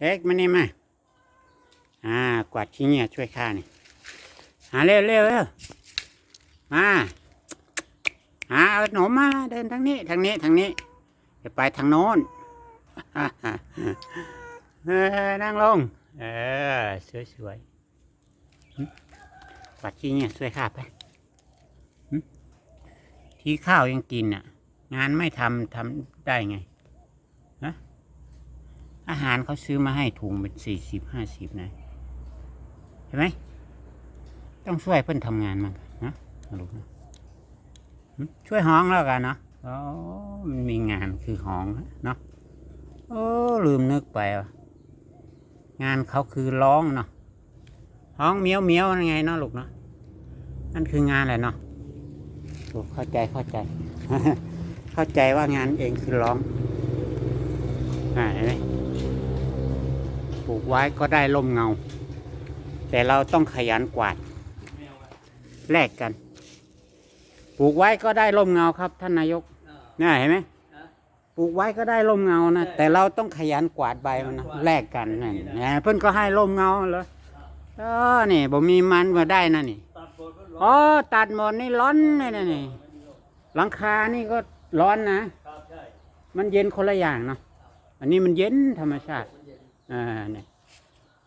เอ็กมานี่มา อ่า กวาดขี้เงียช่วยข้านี่หาเร็วเร็วเร็วมาหาเอาขนมมา เดินทางนี้ทางนี้ทางนี้จะไปทางโน้นเออนั่งลง เออ สวยสวยๆกวาดขี้เงียช่วยข้าไปที่ข้าวยังกินอะ งานไม่ทำทำได้ไง อาหารเขาซื้อมาให้ถุงเป็นสี่สิบห้าสิบนะเห็นไหมต้องช่วยเพื่อนทำงานมันนะลูกนะช่วยห้องแล้วกันเนาะอ๋อมันมีงานคือห้องเนาะโอ้ลืมนึกไปงานเขาคือร้องเนาะห้องเมียวเมียวยังไงเนาะลูกเนาะนั่นคืองานแหละเนาะโอ้เข้าใจเข้าใจ เข้าใจว่างานเองคือร้องอ่าเห็นไหมปลูก ไว้ก็ได้ร่มเงา แต่เราต้องขยันกวาดแลกกัน ปลูกไว้ก็ได้ร่มเงาครับ ท่านนายกนี่เห็นไหมปลูกไว้ก็ได้ร่มเงานะแต่เราต้องขยันกวาดใบมันนะแลกกันนั่นนะเพิ่นก็ให้ร่มเงาเลยเออนี่บ่มีมันมาได้นะนี่ตัดบทก็ร้อ๋อตัดหมดนี่ร้อนเลยนะนี่หลังคานี่ก็ร้อนนะครับใช่มันเย็นคนละอย่างเนาะอันนี้มันเย็นธรรมชาติอ่าเนี่ย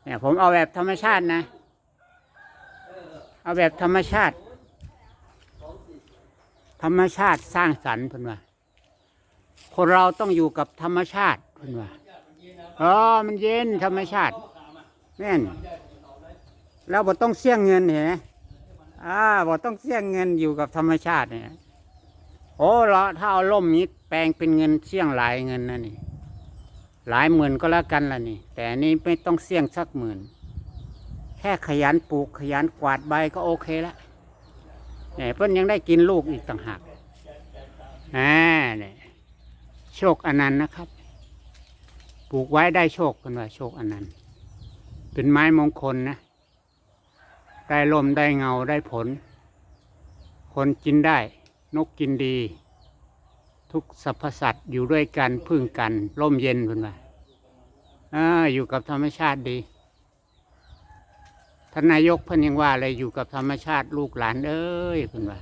เนี่ยผมเอาแบบธรรมชาตินะ เอาแบบธรรมชาติ ธรรมชาติสร้างสรรค์เพิ่นว่าคนเราต้องอยู่กับธรรมชาติเพิ่นว่าอ๋อมันเย็นธรรมชาติแม่นแล้วบ่ต้องเสี่ยงเงินเห็นไหมอ่าบ่ต้องเสี่ยงเงินอยู่กับธรรมชาติเนี่ยโอ้เราถ้าเอาล่มนี้แปลงเป็นเงินเสี่ยงหลายเงินนะนี่ หลายหมื่นก็แล้วกันล่ะนี่ แต่อันนี้ไม่ต้องเสี่ยงสักหมื่น แค่ขยันปลูกขยันกวาดใบก็โอเคล้วเนี่ยเพิ่นยังได้กินลูกอีกต่างหากอ่าเนี่ยโชคอนันต์นะครับ ปลูกไว้ได้โชคกันว่าโชคอนันต์เป็นไม้มงคลนะ ได้ลมได้เงาได้ผล คนกินได้ นกกินดี ทุกสรรพสัตว์อยู่ด้วยกันพึ่งกัน ร่มเย็นเพิ่นว่าอ่าอยู่กับธรรมชาติดีท่านนายกพิ่นยังว่าอะไรอยู่กับธรรมชาติลูกหลานเอ้ยเพิ่นว่า